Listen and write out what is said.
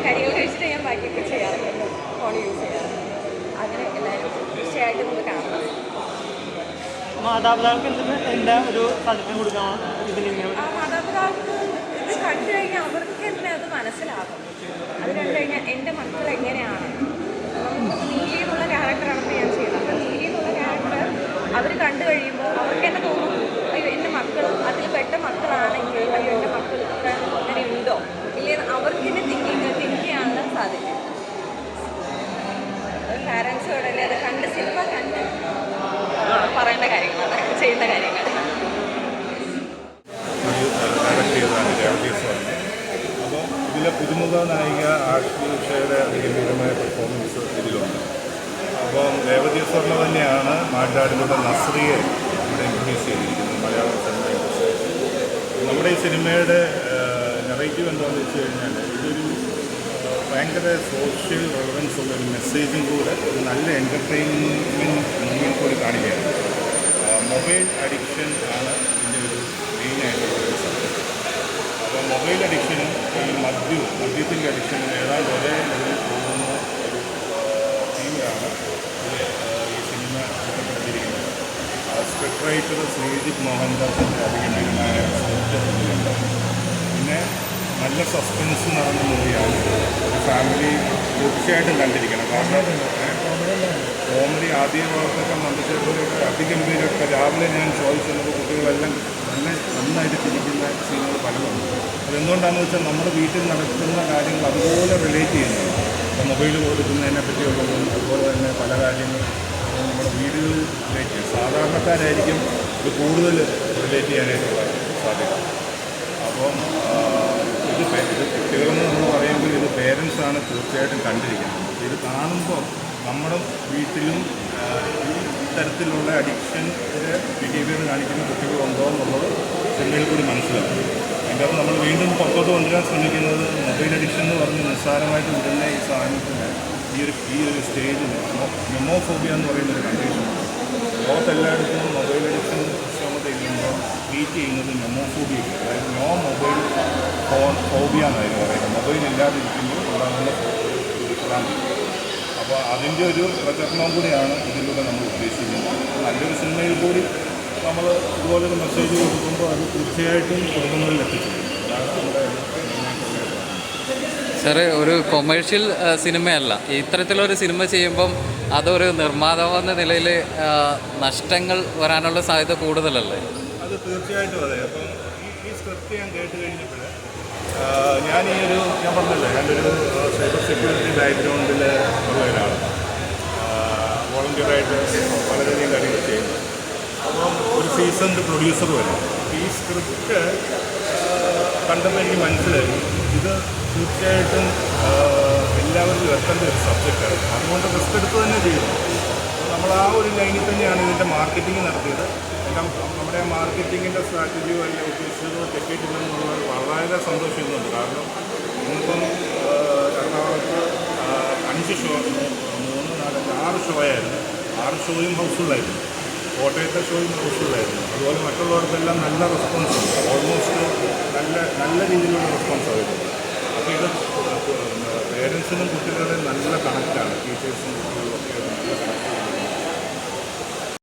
എന്റെ കാര്യങ്ങൾ കഴിച്ചിട്ട് ഞാൻ ബാക്കിയൊക്കെ ചെയ്യാറുണ്ട്. ഫോൺ യൂസ് ചെയ്യാറുണ്ട്. അങ്ങനെ എല്ലാവരും തീർച്ചയായിട്ടും ഒന്ന് കാണണം. മാതാപിതാക്കൾക്ക് എന്താ ഒരു സജഷൻ കൊടുക്കണം ഇതിലിങ്ങനെ? ആ മാതാപിതാക്കൾ ഇത് കണ്ടു കഴിഞ്ഞാൽ അവർക്ക് തന്നെ അത് മനസ്സിലാകും അത് കണ്ടു കഴിഞ്ഞാൽ എന്റെ മക്കൾ എങ്ങനെയാണ് നമുക്ക് നീലി എന്നുള്ള ക്യാരക്ടറാണ് ഞാൻ ചെയ്യുന്നത് അപ്പം നീലി എന്നുള്ള ക്യാരക്ടർ അവർ കണ്ടു കഴിയുമ്പോൾ അവർക്ക് തന്നെ തോന്നും അയ്യോ എന്റെ മക്കൾ അതിൽ പെട്ട മക്കളാണെങ്കിൽ അയ്യോ എന്റെ മക്കൾ ഇത്ര അങ്ങനെ ഉണ്ടോ ഇല്ലെന്ന് അവർക്ക് തന്നെ തിങ്കിങ് തിങ്ക് ചെയ്യാനുള്ള സാധിക്കും പാരൻസോടെ അത് കണ്ട് സിനിമ കണ്ട് ആ, പറയേണ്ട കാര്യങ്ങളാണ് ചെയ്യുന്ന കാര്യങ്ങൾ. പുതുമുഖ നായിക ആഷ്മി ഉഷയുടെ ഗംഭീരമായ പെർഫോമൻസ് ഇതിലുണ്ട്. അപ്പം രേവതി സ്വർണ തന്നെയാണ് മാറ്റാടിലൂടെ നസ്രിയെ ഇവിടെ ഇൻട്രൊഡ്യൂസ് ചെയ്തിരിക്കുന്നത് മലയാള സിനിമയെ നമ്മുടെ ഈ സിനിമയുടെ നെറേറ്റീവ് എന്താണെന്ന് വെച്ച് കഴിഞ്ഞാൽ ഇതൊരു ഭയങ്കര സോഷ്യൽ റെലവൻസ് ഉള്ള ഒരു മെസ്സേജും കൂടെ ഒരു നല്ല എന്റർടൈൻമെന്റ് മൂവിയിൽ കൂടി കാണിക്കുകയാണ്. മൊബൈൽ അഡിക്ഷൻ ആണ് ഇതിന്റെ ഒരു മെയിനായിട്ടുള്ള ഒരു സംഭവം അപ്പോൾ മൊബൈൽ അഡിക്ഷനും ഈ മദ്യവും മദ്യത്തിന്റെ അഡിക്ഷനും ഏതാണ്ട് ഒരേ ലെവലിൽ പോകുന്ന ഒരു തീമിലാണ് ഈ സിനിമ ചിത്രപ്പെടുത്തിയിരിക്കുന്നത് സ്ക്രിപ്റ്റ് റൈറ്റർ ശ്രീജിത് മോഹൻദാസിന്റെ അതിഗംഭീരമായ സൗജന്യമുണ്ട് പിന്നെ നല്ല സസ്പെൻസ് നടന്ന മൂവിയാണ്. ഫാമിലി തീർച്ചയായിട്ടും കണ്ടിരിക്കണം. കാരണം കോമഡി ആദ്യ മന്ത്രിച്ചപ്പോഴൊക്കെ അതിഗംഭീരമൊക്കെ രാവിലെ ഞാൻ ചോദിച്ചിരുന്നത് കുട്ടികളെല്ലാം നല്ല നന്നായിട്ട് ചിരിക്കുന്ന സീനുകൾ പലതുണ്ട് അതെന്തുകൊണ്ടാണെന്ന് വെച്ചാൽ നമ്മുടെ വീട്ടിൽ നടക്കുന്ന കാര്യങ്ങൾ അതുപോലെ റിലേറ്റ് ചെയ്യുന്നു. ഇപ്പോൾ മൊബൈൽ കൊടുക്കുന്നതിനെ പറ്റിയുള്ളതും അതുപോലെ തന്നെ പല കാര്യങ്ങളും നമ്മുടെ വീടുകളിൽ റിലേറ്റ് ചെയ്യും. സാധാരണക്കാരായിരിക്കും ഇത് കൂടുതൽ റിലേറ്റ് ചെയ്യാനായിട്ടുള്ള സാധ്യത. അപ്പം ഇത് കുട്ടികളെന്ന് നമ്മൾ പറയുമ്പോൾ ഇത് പേരൻസാണ് തീർച്ചയായിട്ടും കണ്ടിരിക്കുന്നത്. ഇത് കാണുമ്പോൾ നമ്മുടെ വീട്ടിലും ഈ തരത്തിലുള്ള അഡിക്ഷൻ ബിഹേവിയർ കാണിക്കുന്ന കുട്ടികൾ ഉണ്ടോ എന്നുള്ളത് സിനിമയിൽ കൂടി മനസ്സിലാവും. അതിന്റെ അത് നമ്മൾ വീണ്ടും പുറത്തോട്ട് കൊണ്ടുവരാൻ ശ്രമിക്കുന്നത് മൊബൈൽ അഡിക്ഷൻ എന്ന് പറഞ്ഞ് നിസ്സാരമായിട്ട് വിടുന്ന ഈ സാധനത്തിന് ഈ ഒരു ഈ ഒരു സ്റ്റേജിൽ മെമോഫോബിയ എന്ന് പറയുന്ന ഒരു കണ്ടീഷനാണ് ലോകത്തെല്ലായിടത്തും മൊബൈൽ അഡിക്ഷൻ ശ്രമത ചെയ്യുമ്പോൾ ട്രീറ്റ് ചെയ്യുന്നത് മെമോഫോബിയ അതായത് നോ മൊബൈൽ ഫോൺ ഫോബിയ എന്നായിരുന്നു പറയുന്നത്. മൊബൈൽ ഇല്ലാതിരിക്കുമ്പോൾ ഉണ്ടാകുന്ന അതിന്റെ ഒരു പ്രചരണം കൂടിയാണ് ഇതിലൂടെ നമ്മൾ ഉദ്ദേശിക്കുന്നത്. നല്ലൊരു സിനിമയിൽ കൂടി നമ്മൾ ഇതുപോലൊരു മെസ്സേജ് കൊടുക്കുമ്പോൾ അത് തീർച്ചയായിട്ടും കുടുംബങ്ങളിൽ എത്തിച്ചു സാറ് ഒരു കൊമേഴ്ഷ്യൽ സിനിമയല്ല. ഇത്തരത്തിലൊരു സിനിമ ചെയ്യുമ്പം അതൊരു നിർമ്മാതാവ് എന്ന നിലയിൽ നഷ്ടങ്ങൾ വരാനുള്ള സാധ്യത കൂടുതലല്ലേ? അത് തീർച്ചയായിട്ടും അതെ. അപ്പം സ്ക്രിപ്റ്റ് ഞാൻ കേട്ട് കഴിഞ്ഞപ്പോൾ ഞാൻ ഈ ഒരു ഞാൻ പറഞ്ഞല്ലോ ഞാനൊരു സൈബർ സെക്യൂരിറ്റി ബാക്ക്ഗ്രൗണ്ടിൽ ഉള്ള ഒരാളാണ് വോളണ്ടിയറായിട്ട് വളരെയധികം കാര്യങ്ങൾ ചെയ്യുന്നു. അപ്പം ഒരു സീസൺഡ് പ്രൊഡ്യൂസർ വരെ. ഈ സ്ക്രിപ്റ്റ് കണ്ടപ്പോൾ എനിക്ക് മനസ്സിലായി. ഇത് തീർച്ചയായിട്ടും എല്ലാവരിലും എത്തേണ്ട ഒരു സബ്ജക്റ്റാണ് അതുകൊണ്ട് റിസ്ക് എടുത്ത് തന്നെ ചെയ്യുന്നു നമ്മൾ ആ ഒരു ലൈനിൽ തന്നെയാണ് ഇതിന്റെ മാർക്കറ്റിംഗ് നടത്തിയത്. എല്ലാം നമ്മുടെ മാർക്കറ്റിങ്ങിന്റെ സ്ട്രാറ്റജിയോ അല്ലെങ്കിൽ ഉദ്ദേശിച്ചതോ തെറ്റിയിട്ടില്ലെന്നുള്ളത് വളരെ സന്തോഷിക്കുന്നുണ്ട്. കാരണം ഇന്നിപ്പം എറണാകുളത്ത് അഞ്ച് ഷോ മൂന്ന് നാല് ആറ് ഷോ ആയിരുന്നു ആറ് ഷോയും ഹൗസ്ഫുള്ളായിരുന്നു. കോട്ടയത്തെ ഷോയും ഹൗസ്ഫുള്ളായിരുന്നു. അതുപോലെ മറ്റുള്ളവർക്കെല്ലാം നല്ല റെസ്പോൺസ് ഉണ്ട്. ഓൾമോസ്റ്റ് നല്ല നല്ല രീതിയിലുള്ള റെസ്പോൺസ് ആയിരുന്നു അപ്പോൾ ഇത് പേരൻസിനും കുട്ടികളുടെ നല്ല കണക്റ്റാണ് ടീച്ചേഴ്സും കുട്ടികളും ഒക്കെ നല്ല കണക്ട്